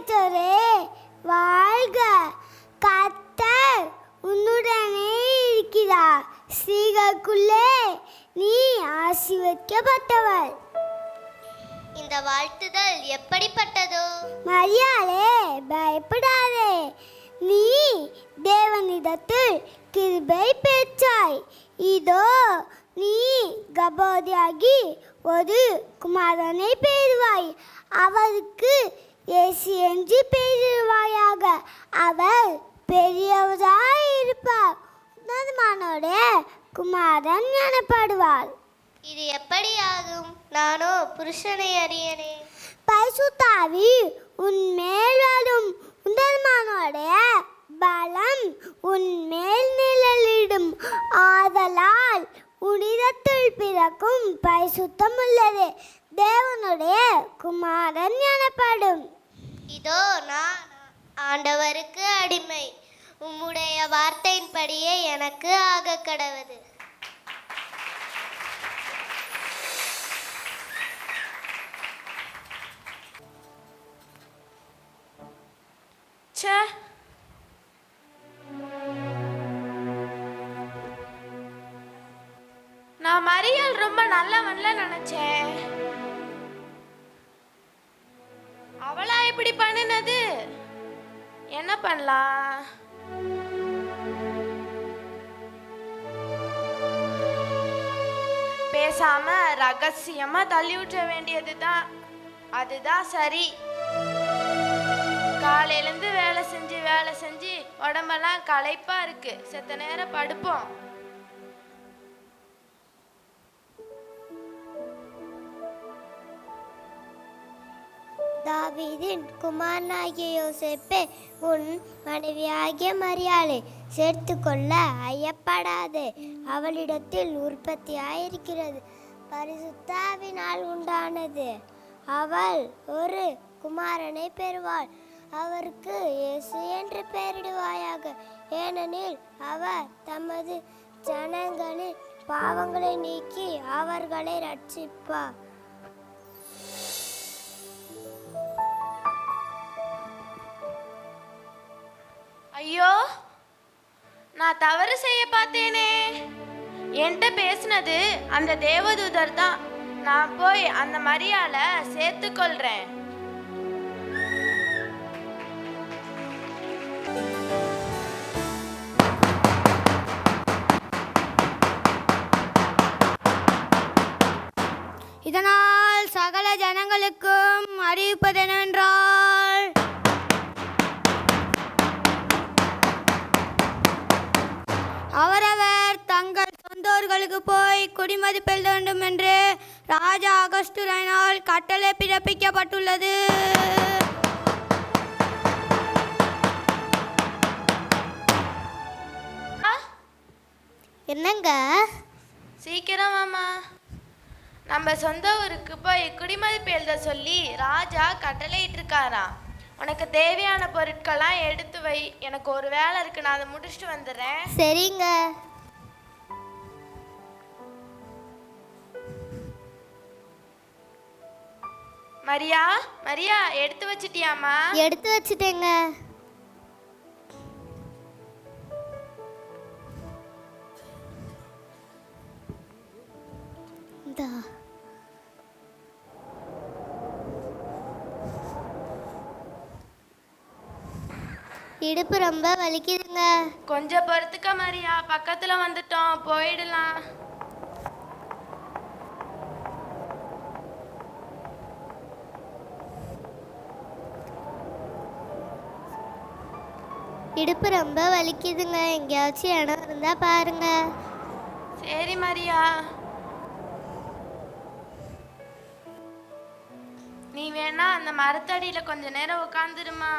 பெற்றோரே வாழ்க. கத்தர் உன்னுடனே இருக்கிறார். ஸ்ரீகளுக்குள்ளே நீ ஆசீர்வதிக்கப்பட்டவள் இந்த வாழ்த்துதல் எப்படிப்பட்டதோ? மரியாளே பயப்படாதே. நீ தேவனிடத்தில் கிருபை பெற்றாய். இதோ நீ கபோதியாகி ஒரு குமாரனை பெறுவாய். அவருக்கு இயேசு என்று பெறுவாயாக அவர் பெரியவராய் இருப்பார் உன்னதமானோடைய குமாரன் எனப்படுவார் இது எப்படி ஆகும் நானோ புருஷனை அறியனே. பரிசுத்தாவி உன்மேல் வரும் உந்தர்மானோடைய பலம் உன்மேல் நிழலிடும். ஆதலால் உனிதத்தில் பிறக்கும் பரிசுத்தம் உள்ளது. தேவனுடைய குமாரன் எனப்படும். இதோ நான் ஆண்டவருக்கு அடிமை. உம்முடைய வார்த்தையின்படியே எனக்கு ஆக கடவுது. ச்சே. நான் மரியாள் ரொம்ப நல்லவன்ல நினைச்சேன். என்ன பண்ணலாம்? பேசாம ரகசியமா தள்ளி விட்ட வேண்டியதுதான். அதுதான் சரி. காலையிலேருந்து வேலை செஞ்சு வேலை செஞ்சு உடம்பெல்லாம் களைப்பா இருக்கு. செத்த நேரம் படுப்போம். தாவீதின் குமாரனாகிய யோசேப்பே உன் மனைவியாகிய மரியாளை சேர்த்துக்கொள்ள ஐயப்படாதே. அவளிடத்தில் உற்பத்தியாயிருக்கிறது பரிசுத்தாவினால் உண்டானது. அவள் ஒரு குமாரனை பெறுவாள். அவருக்கு இயேசு என்று பெயரிடுவாயாக. ஏனெனில் அவர் தமது ஜனங்களின் பாவங்களை நீக்கி அவர்களை ரட்சிப்பார் நான் தவறு செய்ய பார்த்தேனே. என்கிட்ட பேசினது அந்த தேவதூதர் தான். நான் போய் அந்த மரியால சேர்த்துக்கொள்றேன் இதனால் சகல ஜனங்களுக்கும் அறிவிப்பது என்னவென்றால் சொந்தோர்களுக்கு போய் குடிமதி பெற வேண்டும் என்று ராஜா அகஸ்டுரைனால் கட்டளை பிறப்பிக்கப்பட்டுள்ளது. ஆ, என்னங்க? சீக்கிரம் வாமா நம்ம சொந்த ஊருக்கு போய் குடிமதிப்பு எழுத சொல்லி ராஜா கட்டளையிட்டு இருக்காராம் உனக்கு தேவையான பொருட்கள்லாம் எடுத்து வை. எனக்கு ஒரு வேலை இருக்கு நான் அதை முடிச்சுட்டு வந்துடுறேன். சரிங்க. மரியா மரியா எடுத்து வச்சிட்டியாமா எடுத்து வச்சுட்டேங்க. இடுப்பு ரொம்ப வலிக்குதுங்க. கொஞ்சம் பொறுத்துக்க மரியா பக்கத்துல வந்துட்டோம் போயிடலாம். ரொம்ப வலிக்குதுங்க. எங்கேயாச்சும் இடம் இருந்தா பாருங்க. சரி மரியா. நீ வேணா அந்த மரத்தடியில கொஞ்ச நேரம் உட்காந்துருமா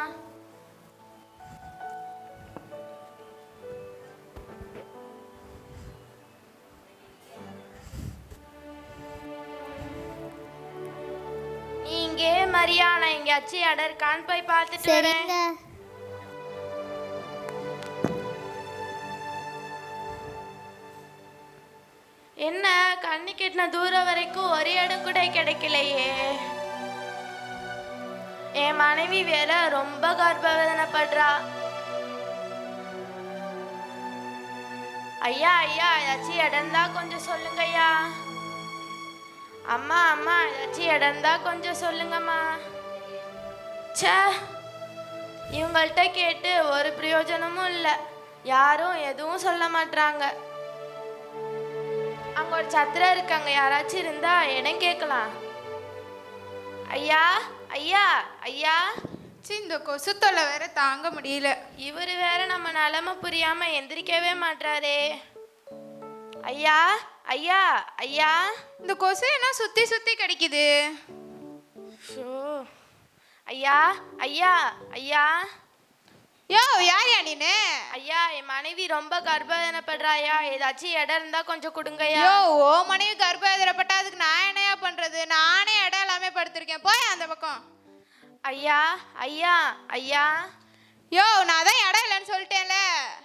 நீ இங்கே மரியா. நான் எங்கேயாச்சும் இடம் இருக்கான்னு போய் பார்த்துட்டு வரேன். என்ன கண்ணு கெட்டின தூரம் வரைக்கும் ஒரு இடம் கூட கிடைக்கலையே. என் மனைவி வேற ரொம்ப கர்ப்பவேதனைப்படுறா. ஐயா ஐயா ஏதாச்சும் இடம்தா கொஞ்சம் சொல்லுங்க ஐயா அம்மா அம்மா ஏதாச்சும் இடம்தா கொஞ்சம் சொல்லுங்கம்மா. ச்சே இவங்கள்ட்ட கேட்டு ஒரு பிரயோஜனமும் இல்லை. யாரும் எதுவும் சொல்ல மாட்றாங்க. அங்க ஒரு சத்திரம் இருக்காங்க. யாராச்சும் இருந்தா இடம் கேட்கலாம். ஐயா ஐயா ஐயா. சி இந்த கொசு தொல்லை வேற தாங்க முடியல. இவர் வேற நம்ம நிலமை புரியாம எந்திரிக்கவே மாட்றாரே. ஐயா ஐயா ஐயா. இந்த கொசு என்ன சுத்தி சுத்தி கடிக்குது? ஐயா ஐயா ஐயா. யோ யார் யா நீனு? ஐயா என் மனைவி ரொம்ப கர்ப்பவேதனைப்படுறாயா ஏதாச்சும் இடம் இருந்தா கொஞ்சம் கொடுங்கய்யா. யோ ஓ மனைவி கர்ப்பவேதனைப்பட்டா அதுக்கு நான் என்னையா பண்றது? நானே இடம் எல்லாமே படுத்திருக்கேன். போய் அந்த பக்கம். ஐயா ஐயா ஐயா. யோ நான் தான் இடம் இல்லைன்னு சொல்லிட்டேன்ல.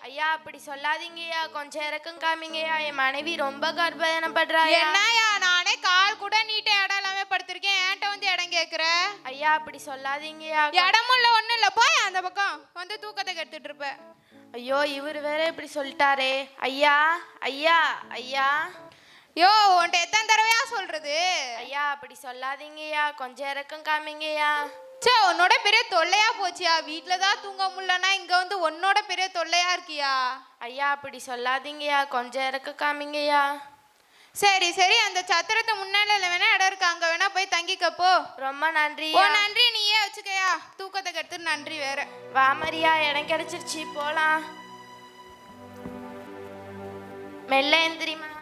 ஐயா அப்படி சொல்லாதீங்கய்யா. கொஞ்சம் இறக்கம் காமிங்கய்யா. என் மனைவி ரொம்ப கர்ப்பவேதனைப்படுறாயா என்னயா நானே கால் கூட நீட்ட இடம் எல்லாமே படுத்திருக்கேன். என்கிட்ட வந்து இடம் கேக்குற? ஐயா அப்படி சொல்லாதீங்கய்யா. இடமும் இல்ல ஒண்ணும் இல்ல. போய் அந்த பக்கம். வந்து தூக்கத்தை கெடுத்துட்டு இருப்ப. ஐயோ இவர் வேற இப்படி சொல்லிட்டாரே. ஐயா ஐயா ஐயா. யோ உன்ட்ட எத்தனை தடவையா சொல்றது? ஐயா அப்படி சொல்லாதீங்கய்யா. கொஞ்சம் இறக்கம் காமிங்கய்யா. சே உன்னோட பெரிய தொல்லையா போச்சியா? வீட்ல தான் தூங்க முடியலன்னா இங்க வந்து உன்னோட பெரிய தொல்லையா இருக்கியா? ஐயா அப்படி சொல்லாதீங்கய்யா. கொஞ்சம் இறக்கம் காமிங்கய்யா. சரி சரி அந்த சத்திரத்தை முன்னால வேணா இடம் இருக்கு. அங்க வேணா போய் தங்கிக்க போ. ரொம்ப நன்றி ஓ நன்றி நீயே வச்சுக்கயா. தூக்கத்தை கெடுத்து நன்றி வேற. வா மரியா. இடம் கிடைச்சிருச்சு. போலாம். மெல்ல எந்திரிமா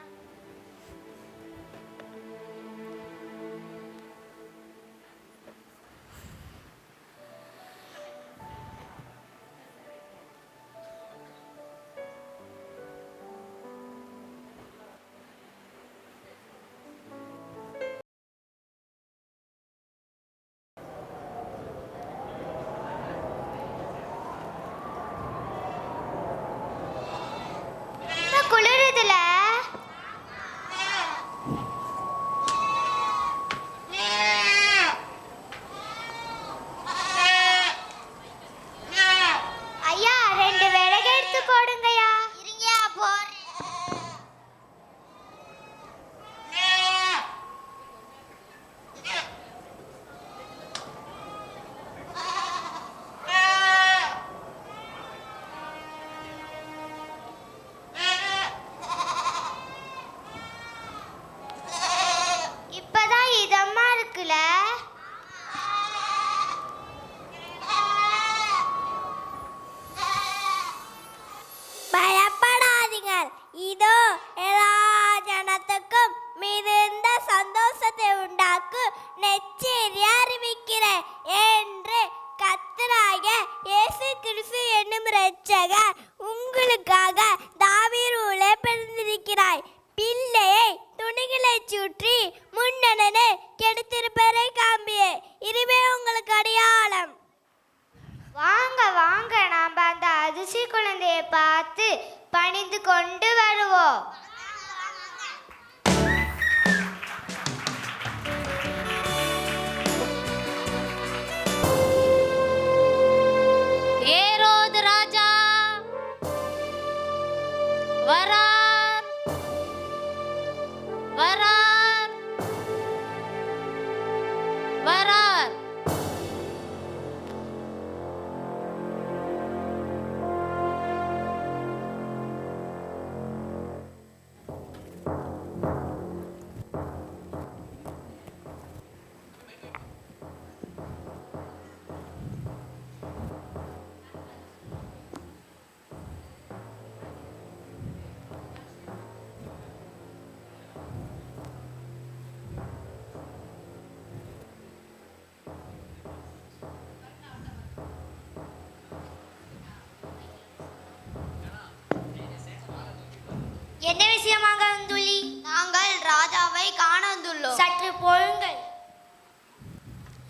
என்ன விஷயமாக வந்துள்ளி நாங்கள் ராஜாவை காண வந்துள்ளோம் சற்று பொழுங்கள்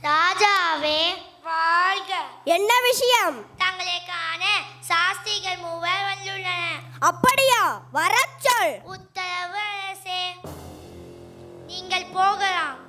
ராஜாவே வாழ்க. என்ன விஷயம்? தங்களை காண சாஸ்திரிகள் மூவர் வந்துள்ளனர். அப்படியா? வரச்சொல் உத்தரவு அரசே. நீங்கள் போகலாம்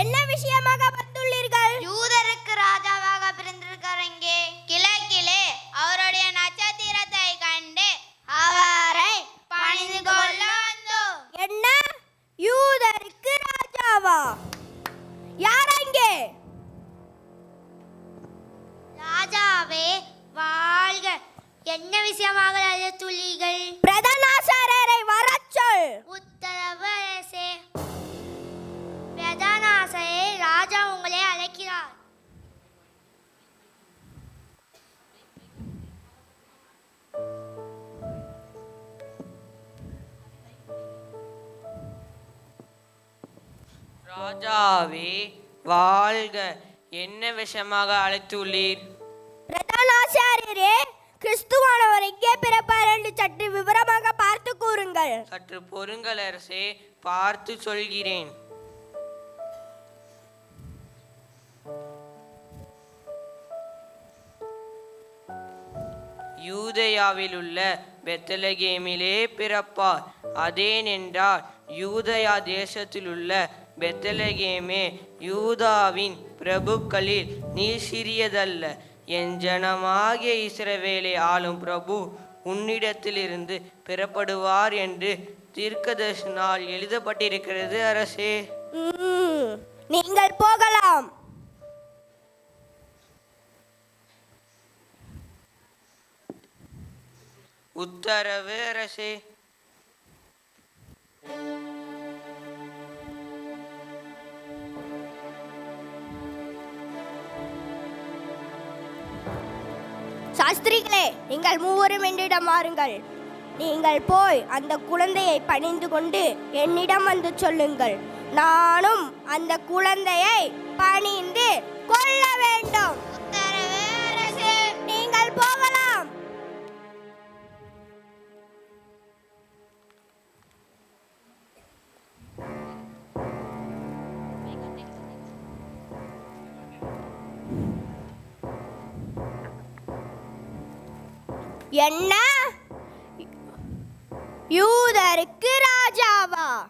என்ன விஷயமாக வந்துள்ளீர்கள். யூதருக்கு ராஜாவாக பிறந்திருக்கிற இங்கே. கிழக்கிலே அவருடைய நட்சத்திரத்தை கண்டு அவரை பணிந்து கொள்ள வந்தோம். என்ன? யூதருக்கு ராஜாவா? யார் அங்கே? ராஜாவே வாழ்க. என்ன விஷயமாக அழைத்துள்ளீர்கள் பிரதானாசாரரை வரச் சொல். உத்தரவு ராஜாவே வாழ்க. என்ன விஷயமாக அழைத்துள்ளீர்? பிரதானாச்சாரியரே கிறிஸ்துவானவர் எங்கே பிறப்பார் என்று சற்று விவரமாக பார்த்து கூறுங்கள். சற்று பொறுங்கள் அரசே பார்த்து சொல்கிறேன். யூதயாவில் உள்ள பெத்தலகேமிலே பிறப்பார். அதேனென்றால் யூதயா தேசத்தில் உள்ள பெத்தலகேமே யூதாவின் பிரபுக்களில் நீ சிறியதல்ல. என் ஜனமாகிய இஸ்ரவேலை ஆளும் பிரபு உன்னிடத்திலிருந்து பெறப்படுவார் என்று தீர்க்கதர்சனால் எழுதப்பட்டிருக்கிறது அரசே. நீங்கள் போகலாம். உத்தரவு அரசே. சாஸ்திரிகளே நீங்கள் மூவரும் என்னிடம் வாருங்கள். நீங்கள் போய் அந்த குழந்தையை பணிந்து கொண்டு என்னிடம் வந்து சொல்லுங்கள். நானும் அந்த குழந்தையை பணிந்து கொள்ள வேண்டும். உத்தரவு அரசே நீங்கள் போகலாம். என்ன? யூதருக்கு ராஜாவா?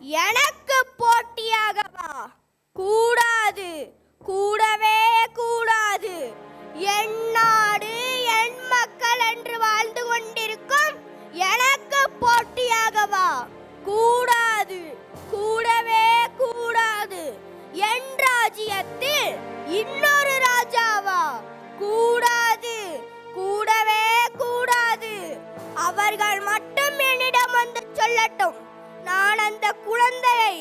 எனக்கு போட்டியாகவா? கூடாது. கூடவே கூடாது. என் நாடு என் மக்கள் என்று வாழ்ந்து கொண்டிருக்கும் எனக்கு போட்டியாகவா? கூடாது. கூடவே கூடாது. என் ராஜ்யத்தில் இன்னொரு ராஜாவா? கூடாது அவர்கள் மட்டும் என்னிடம் வந்து சொல்லட்டும் நான் அந்த குழந்தையை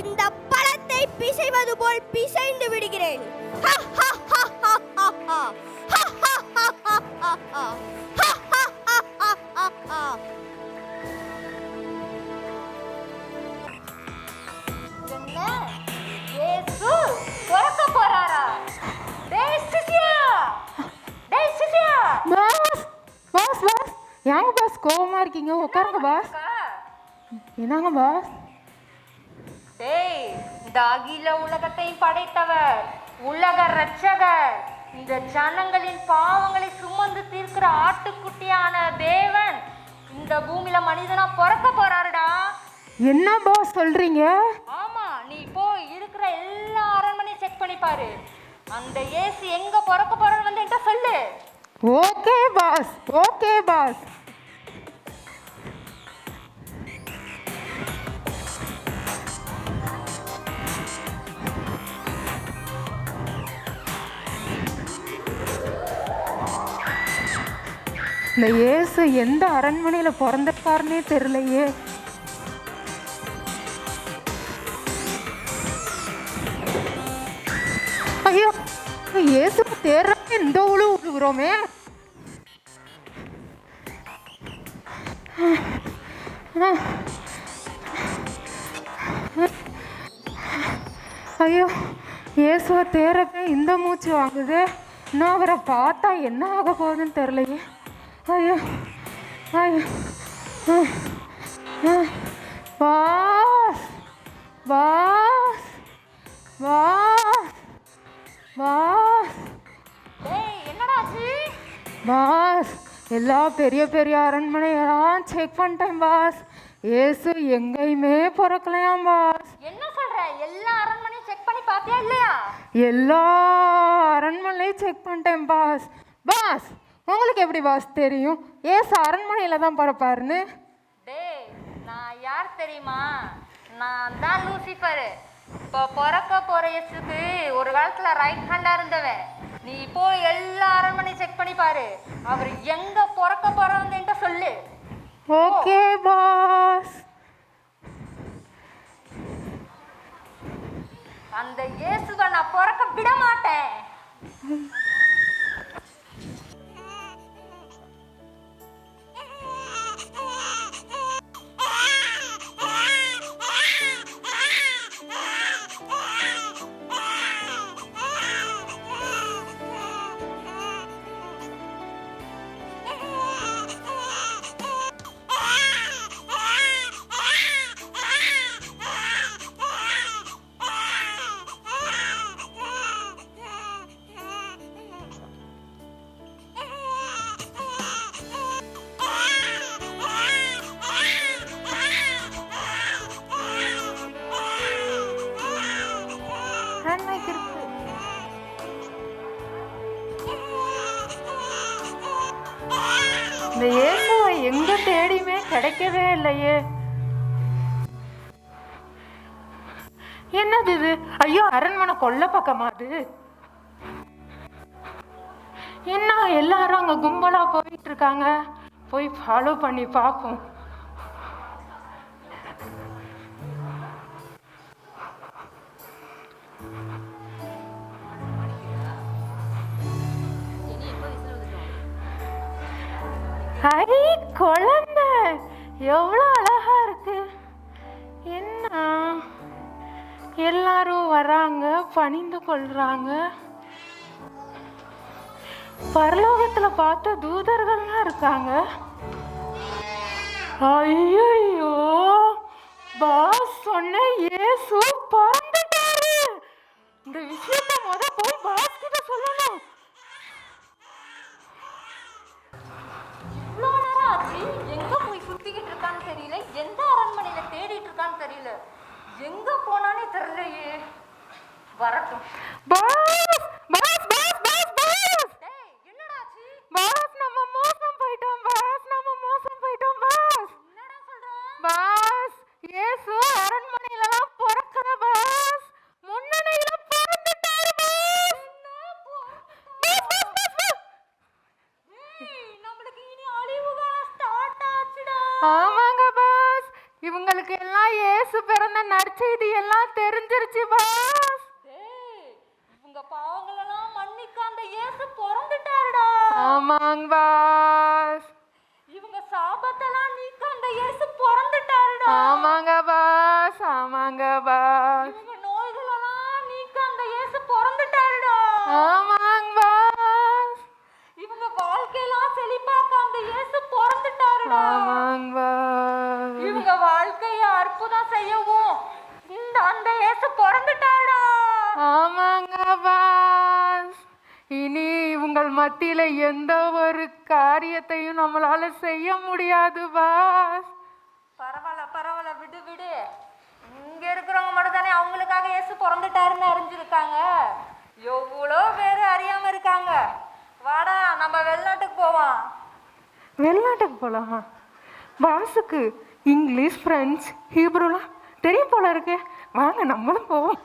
இந்த பழத்தை பிசைவது போல் பிசைந்து விடுகிறேன் ஹா, ஏங்க பாஸ் கோவமா இருக்கீங்க? உட்காருங்க பாஸ் என்னங்க பாஸ் டேய் இந்த அகில உலகத்தையும் படைத்தவர் உலக ரட்சகர் இந்த ஜனங்களின் பாவங்களை சுமந்து தீர்க்கிற ஆட்டுக்குட்டியான தேவன் இந்த பூமியில மனிதனா பிறக்க போறாருடா. என்ன பாஸ் சொல்றீங்க? ஆமா நீ போய் இருக்கிற எல்லா அரண்மனையும் செக் பண்ணி பாரு. அந்த ஏசி எங்க பிறக்க போறாரு வந்து என்கிட்ட சொல்லு. ஓகே பாஸ் ஓகே பாஸ் இந்த இயேசு எந்த அரண்மனையில் பிறந்திருக்காருன்னே தெரியலையே. ஐயோ இயேசு தேர்றப்ப இந்த உழு விழுகிறோமே ஐயோ இயேசுவை தேரப்ப இந்த மூச்சு வாங்குது. இன்னும் அவரை பார்த்தா என்ன ஆக போகுதுன்னு தெரிலையே ஐயோ ஐயோ. Boss boss boss boss. Boss எல்லா பெரிய பெரிய அரண்மனையெல்லாம் செக் பண்ணிட்டேன் பாஸ். இயேசு எங்கேயுமே பிறக்கலையாம் பாஸ். என்ன சொல்ற? எல்லா அரண்மனையும் செக் பாத்தியா இல்லையா? எல்லா அரண்மனையும் செக் பண்ணிட்டேன் பாஸ். பாஸ் உங்களுக்கு எப்படி பாஸ் தெரியும்? ஏசு அரண்மனையில் தான் பிறப்பாருன்னு. டேய் நான் யார் தெரியுமா? நான் தான் லூசிஃபர் இப்போ பிறக்க போற இயேசுக்கு ஒரு காலத்துல ரைட் ஹேண்டா இருந்தவன். நீ இப்போ எல்லா அரண்மனையும் செக் பண்ணி பாரு. அவர் எங்க பிறக்க போறவன்ட்டு சொல்லு. ஓகே பாஸ் அந்த இயேசுவை நான் பிறக்க விட மாட்டேன். இந்த இயேசுவை எங்க தேடியுமே கிடைக்கவே இல்லையே. என்னது இது? ஐயோ அரண்மனை கொல்ல பக்கமா அது? என்ன எல்லாரும் அங்க கும்பலா போயிட்டு இருக்காங்க? போய் ஃபாலோ பண்ணி பார்ப்போம். ஐ குழந்தை. எவ்வளோ அழகா இருக்கு. என்ன? எல்லாரும் வராங்க பணிந்து கொள்றாங்க. பரலோகத்துல பார்த்த தூதர்கள்லாம் இருக்காங்க. ஐயோ பாஸ் சொன்ன இயேசு பறந்துட்டாரு. இந்த விஷயத்த முத போய் பாஸ் கிட்ட சொல்லணும். தெரியல. எந்த அரண்மனையில தேடிட்டு இருக்கான்னு தெரியல. எங்க போனானே தெரியலையே. வரட்டும். பாஸ் பாஸ் பாஸ் டேய் என்னடா ஆச்சு பாஸ் நம்ம மோசம் போயிட்டோம் பாஸ் நம்ம மோசம் போயிட்டோம் பாஸ் என்னடா சொல்ற பாஸ் இயேசு அரண்மனையிலலாம் பிறக்கல பாஸ் முன்னணியில பிறந்துட்டாரு boss boss, boss, boss, boss. ஏய், நம்மளுக்கு இனி அழிவுகாலம் ஸ்டார்ட் ஆச்சுடா ஆமாங்க பாஸ் இவங்களுக்கு எல்லாம் இயேசு பிறந்த நற்செய்தி எல்லாம் தெரிஞ்சிருச்சு பாஸ் டேய் இவங்க பாவங்களெல்லாம் மன்னிக்க அந்த இயேசு பிறந்துட்டாருடா ஆமாங்க பாஸ் இவங்க சாபத்தெல்லாம் நீக்க அந்த இயேசு பிறந்துட்டாருடா ஆமாங்க பாஸ் நோய்களெல்லாம் நீக்க அந்த இயேசு பிறந்துட்டாருடா. ஆமாங்க பாஸ் இவங்க வாழ்க்கையெல்லாம் செழிப்பாக்க அந்த இயேசு பிறந்துட்டாருடா. ஆமாங்க பாஸ் இவங்க வாழ்க்கைய அற்புதம் செய்யவும் இந்த அந்த இயேசு பிறந்துட்டாருடா. ஆமாங்க பாஸ் இனி உங்கள் மத்தியில எந்த ஒரு காரியத்தையும் நம்மளால செய்ய முடியாது பாஸ் பரவாயில்ல. இங்க இருக்கிறவங்க மட்டும் தானே அவங்களுக்காக இயேசு பிறந்துட்டாருன்னு அறிஞ்சிருக்காங்க. எவ்வளோ பேர் அறியாம இருக்காங்க. வாடா நம்ம வெளிநாட்டுக்கு போவோம். வெளிநாட்டுக்கு போலாமா? பாஸுக்கு இங்கிலீஷ் பிரெஞ்சு ஹீப்ருலாம் தெரியும் போல இருக்கு. வாங்க நம்மளும் போவோம்.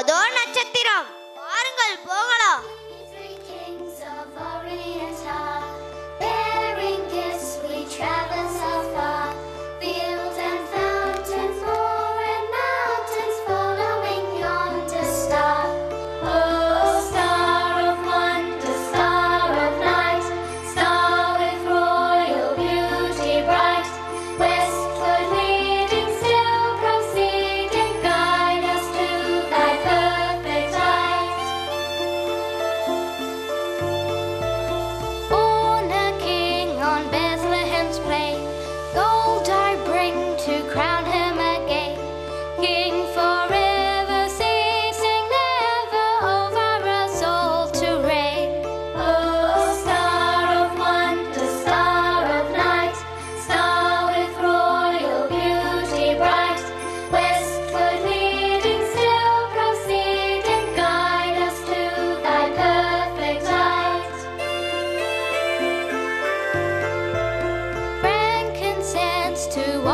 அதோ நட்சத்திரம். பாருங்கள் போகலாம். to